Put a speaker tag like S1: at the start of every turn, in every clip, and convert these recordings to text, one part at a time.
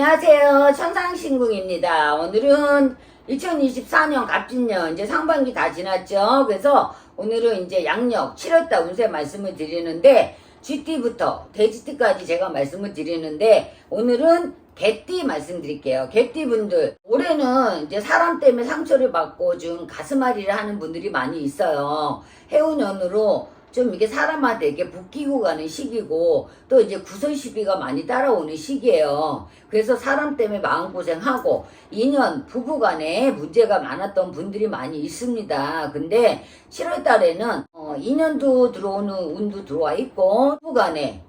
S1: 안녕하세요. 천상신궁입니다. 오늘은 2024년 갑진년 이제 상반기 다 지났죠. 그래서 오늘은 이제 양력 7월달 운세 말씀을 드리는데 쥐띠부터 돼지띠까지 제가 말씀을 드리는데 오늘은 개띠 말씀드릴게요. 개띠 분들 올해는 이제 사람 때문에 상처를 받고 좀 가슴앓이를 하는 분들이 많이 있어요. 해운년으로 좀 이게 사람한테 이렇게 붙기고 가는 시기고 또 이제 구설 시비가 많이 따라오는 시기예요. 그래서 사람 때문에 마음고생하고 인연 부부간에 문제가 많았던 분들이 많이 있습니다. 근데 7월 달에는 어, 인연도 들어오는 운도 들어와 있고 부부간에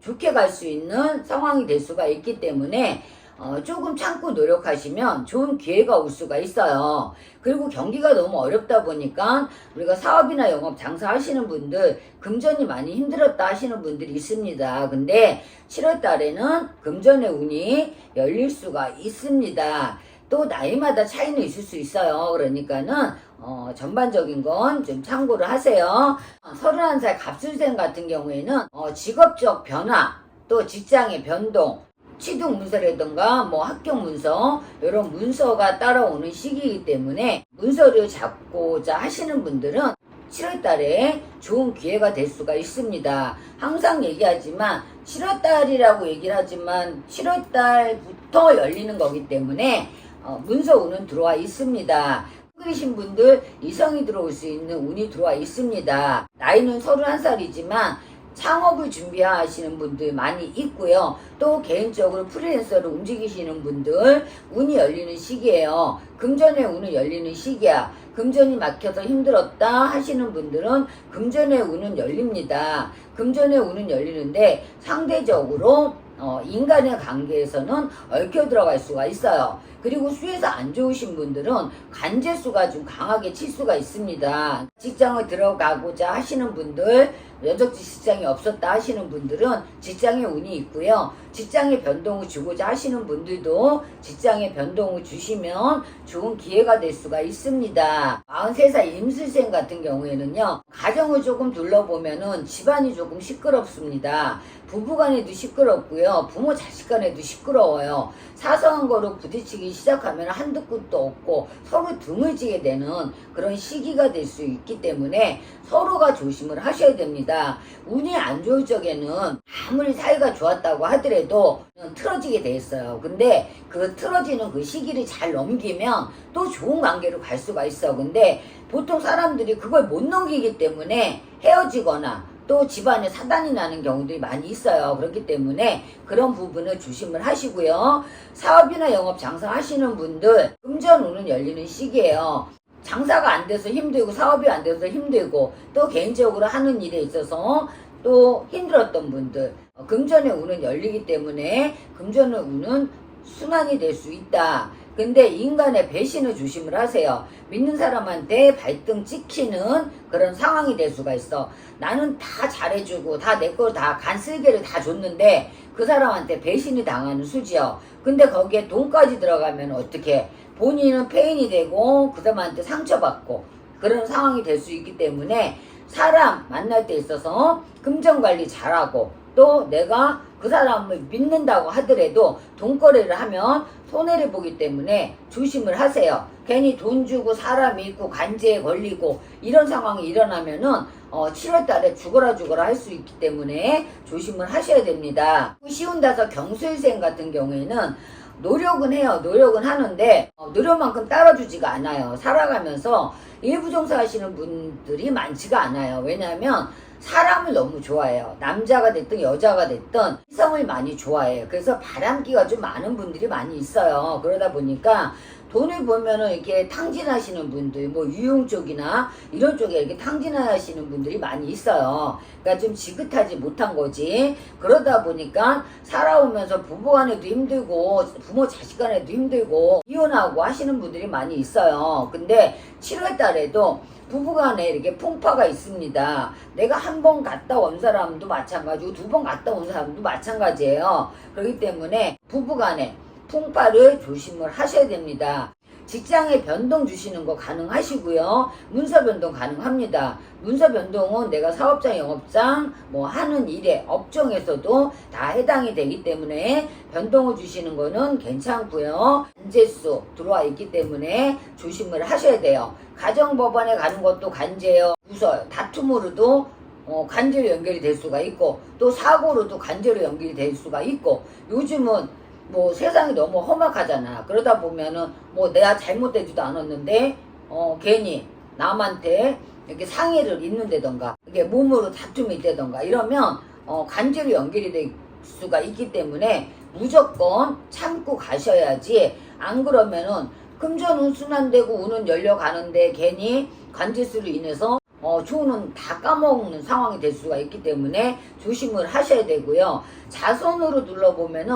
S1: 좋게 갈 수 있는 상황이 될 수가 있기 때문에 어, 조금 참고 노력하시면 좋은 기회가 올 수가 있어요. 그리고 경기가 너무 어렵다 보니까 우리가 사업이나 영업 장사 하시는 분들 금전이 많이 힘들었다 하시는 분들이 있습니다. 근데 7월 달에는 금전의 운이 열릴 수가 있습니다. 또 나이마다 차이는 있을 수 있어요. 그러니까는 어, 전반적인 건 좀 참고를 하세요. 어, 31살 갑술생 같은 경우에는 어, 직업적 변화 또 직장의 변동 취득 문서라든가 뭐 합격 문서 이런 문서가 따라오는 시기이기 때문에 문서를 잡고자 하시는 분들은 7월 달에 좋은 기회가 될 수가 있습니다. 항상 얘기하지만 7월 달이라고 얘기를 하지만 7월 달부터 열리는 거기 때문에 어, 문서 운은 들어와 있습니다. 한글이신 분들 이성이 들어올 수 있는 운이 들어와 있습니다. 나이는 31살이지만 창업을 준비하시는 분들 많이 있고요. 또 개인적으로 프리랜서로 움직이시는 분들 운이 열리는 시기예요. 금전의 운은 열리는 시기야. 금전이 막혀서 힘들었다 하시는 분들은 금전의 운은 열립니다. 금전의 운은 열리는데 상대적으로 어, 인간의 관계에서는 얽혀 들어갈 수가 있어요. 그리고 수에서 안 좋으신 분들은 간제수가 좀 강하게 칠 수가 있습니다. 직장을 들어가고자 하시는 분들, 면접지 직장이 없었다 하시는 분들은 직장에 운이 있고요. 직장의 변동을 주고자 하시는 분들도 직장의 변동을 주시면 좋은 기회가 될 수가 있습니다. 43살 임술생 같은 경우에는요. 가정을 조금 둘러보면은 집안이 조금 시끄럽습니다. 부부간에도 시끄럽고요. 부모 자식 간에도 시끄러워요. 사소한 거로 부딪히기 시작하면 한두 끝도 없고 서로 등을 지게 되는 그런 시기가 될 수 있기 때문에 서로가 조심을 하셔야 됩니다. 운이 안 좋을 적에는 아무리 사이가 좋았다고 하더라도 틀어지게 돼 있어요. 근데 그 틀어지는 그 시기를 잘 넘기면 또 좋은 관계로 갈 수가 있어. 근데 보통 사람들이 그걸 못 넘기기 때문에 헤어지거나 또 집안에 사단이 나는 경우들이 많이 있어요. 그렇기 때문에 그런 부분을 조심을 하시고요. 사업이나 영업 장사 하시는 분들 금전 운은 열리는 시기예요. 장사가 안 돼서 힘들고 사업이 안 돼서 힘들고 또 개인적으로 하는 일에 있어서 또 힘들었던 분들 어, 금전의 운은 열리기 때문에 금전의 운은 순환이 될 수 있다. 근데 인간의 배신을 조심을 하세요. 믿는 사람한테 발등 찍히는 그런 상황이 될 수가 있어. 나는 다 잘해주고 다 내 걸 다 간쓸개를 다 줬는데 그 사람한테 배신이 당하는 수지요. 근데 거기에 돈까지 들어가면 어떻게? 본인은 페인이 되고 그 사람한테 상처받고 그런 상황이 될 수 있기 때문에 사람 만날 때 있어서 금전 관리 잘하고 또 내가 그 사람을 믿는다고 하더라도 돈거래를 하면 손해를 보기 때문에 조심을 하세요. 괜히 돈 주고 사람 믿고 관제에 걸리고 이런 상황이 일어나면은 어, 7월 달에 죽어라 죽어라 할 수 있기 때문에 조심을 하셔야 됩니다. 쉬운 다섯 경술생 같은 경우에는 노력은 해요. 노력은 하는데 어, 노력만큼 따라주지가 않아요. 살아가면서 일부종사 하시는 분들이 많지가 않아요. 왜냐하면 사람을 너무 좋아해요. 남자가 됐든 여자가 됐든 이성을 많이 좋아해요. 그래서 바람기가 좀 많은 분들이 많이 있어요. 그러다 보니까 돈을 보면은 이렇게 탕진하시는 분들, 뭐 유용 쪽이나 이런 쪽에 이렇게 탕진하시는 분들이 많이 있어요. 그러니까 좀 지긋하지 못한 거지. 그러다 보니까 살아오면서 부부 간에도 힘들고 부모 자식 간에도 힘들고 이혼하고 하시는 분들이 많이 있어요. 근데 7월 달에도 부부간에 이렇게 풍파가 있습니다. 내가 한 번 갔다 온 사람도 마찬가지고 두 번 갔다 온 사람도 마찬가지예요. 그렇기 때문에 부부간에 풍파를 조심을 하셔야 됩니다. 직장에 변동 주시는 거 가능하시고요. 문서 변동 가능합니다. 문서 변동은 내가 사업장, 영업장, 뭐 하는 일에 업종에서도 다 해당이 되기 때문에 변동을 주시는 거는 괜찮고요. 관제수 들어와 있기 때문에 조심을 하셔야 돼요. 가정법원에 가는 것도 관제요. 무서워요. 다툼으로도 어, 관제로 연결이 될 수가 있고 또 사고로도 관제로 연결이 될 수가 있고 요즘은 뭐 세상이 너무 험악하잖아. 그러다 보면은 뭐 내가 잘못되지도 않았는데 어 괜히 남한테 이렇게 상해를 입는다던가 이게 몸으로 다툼이 있다던가 이러면 어 관제로 연결이 될 수가 있기 때문에 무조건 참고 가셔야지 안 그러면은 금전은 순환되고 운은 열려가는데 괜히 관제수로 인해서 어, 좋은 다 까먹는 상황이 될 수가 있기 때문에 조심을 하셔야 되고요. 자손으로 눌러보면은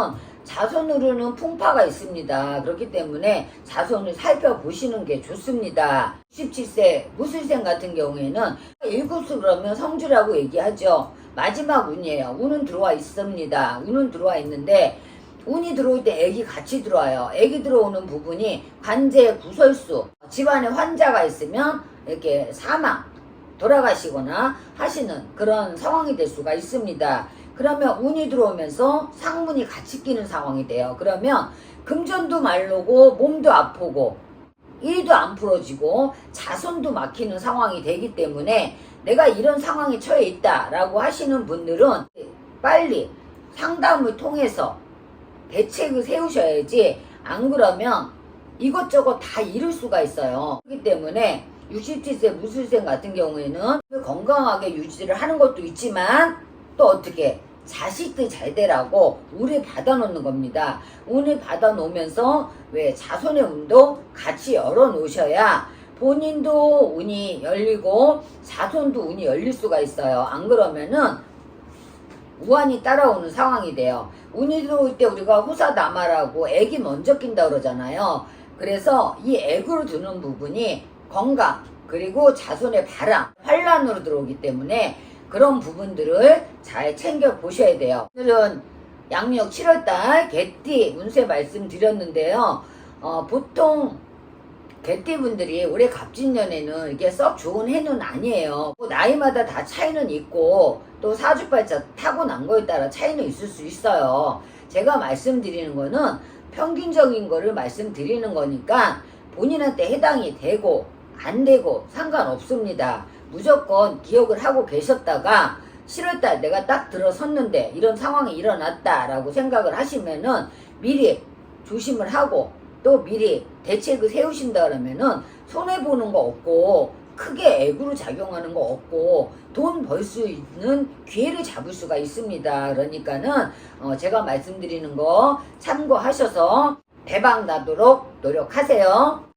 S1: 자손으로는 풍파가 있습니다. 그렇기 때문에 자손을 살펴보시는 게 좋습니다. 17세 무술생 같은 경우에는 일곱수 그러면 성주라고 얘기하죠. 마지막 운이에요. 운은 들어와 있습니다. 운은 들어와 있는데 운이 들어올 때 애기 같이 들어와요. 애기 들어오는 부분이 관제 구설수, 집안에 환자가 있으면 이렇게 사망, 돌아가시거나 하시는 그런 상황이 될 수가 있습니다. 그러면 운이 들어오면서 상문이 같이 끼는 상황이 돼요. 그러면 금전도 말르고 몸도 아프고 일도 안 풀어지고 자손도 막히는 상황이 되기 때문에 내가 이런 상황에 처해 있다라고 하시는 분들은 빨리 상담을 통해서 대책을 세우셔야지 안 그러면 이것저것 다 잃을 수가 있어요. 그렇기 때문에 67세 무술생 같은 경우에는 건강하게 유지를 하는 것도 있지만 또 어떻게 자식들 잘 되라고 운을 받아놓는 겁니다. 운을 받아놓으면서 왜 자손의 운도 같이 열어놓으셔야 본인도 운이 열리고 자손도 운이 열릴 수가 있어요. 안 그러면은 우환이 따라오는 상황이 돼요. 운이 들어올 때 우리가 후사남아라고 액이 먼저 낀다 그러잖아요. 그래서 이 액으로 두는 부분이 건강 그리고 자손의 바람, 환란으로 들어오기 때문에 그런 부분들을 잘 챙겨 보셔야 돼요. 오늘은 양력 7월달 개띠 운세 말씀드렸는데요. 어, 보통 개띠분들이 올해 갑진년에는 이게 썩 좋은 해는 아니에요. 뭐 나이마다 다 차이는 있고 또 사주팔자 타고난 거에 따라 차이는 있을 수 있어요. 제가 말씀드리는 거는 평균적인 거를 말씀드리는 거니까 본인한테 해당이 되고 안 되고 상관없습니다. 무조건 기억을 하고 계셨다가 7월달 내가 딱 들어섰는데 이런 상황이 일어났다라고 생각을 하시면은 미리 조심을 하고 또 미리 대책을 세우신다 그러면은 손해보는 거 없고 크게 액으로 작용하는 거 없고 돈 벌 수 있는 기회를 잡을 수가 있습니다. 그러니까는 어 제가 말씀드리는 거 참고하셔서 대박 나도록 노력하세요.